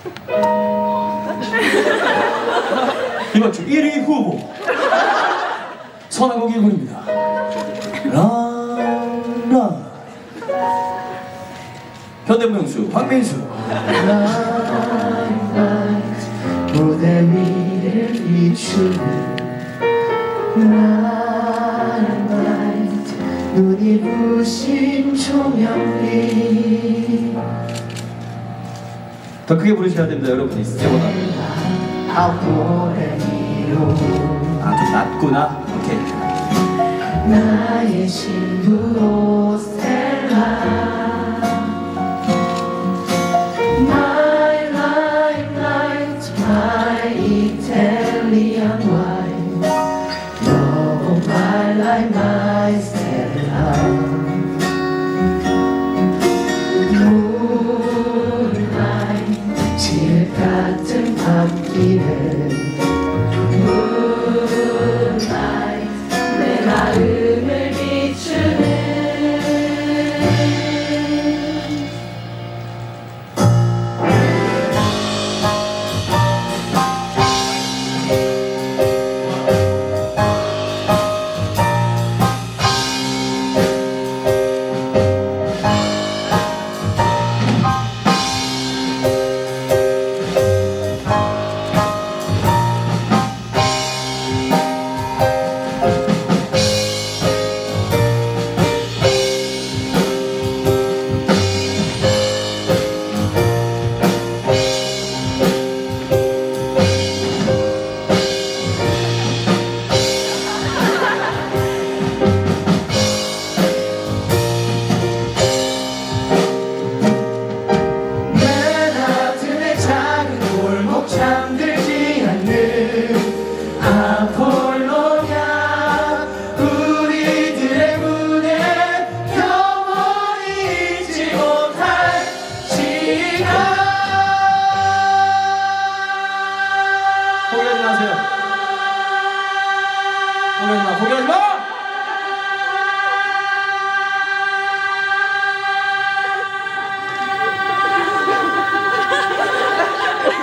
이번 주 1위 후보. 선한국 1군입니다. 라라 현대무용수 박민수. 무대 위를 비추는 Light, 눈이 부신 조명빛 더 크게 부르셔야 됩니다 여러분이 아보레미로 아좀 낮구나 오케이 나의 신부 스텔라 My light, light, my Italian wine Love my light, my Stella goodbye. 아폴로냐 우리들의 무대 영원히 잊지 못할 시간. 포기하지 마세요. 포기하지 마! 포기하지 마!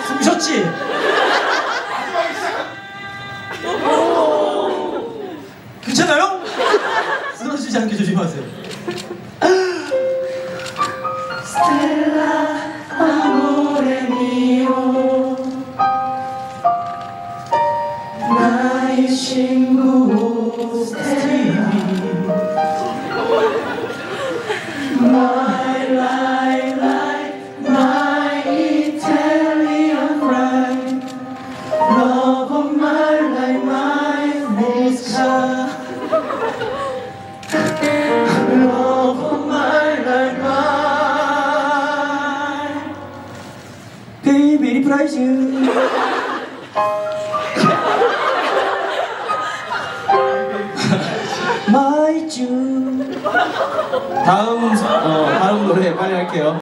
숨 쉬었지? 쓰러지지 않게 조심하세요. 친구 스텔라 베이비 프라이즈. 마이쭈 다음 어, 다음 노래 빨리 할게요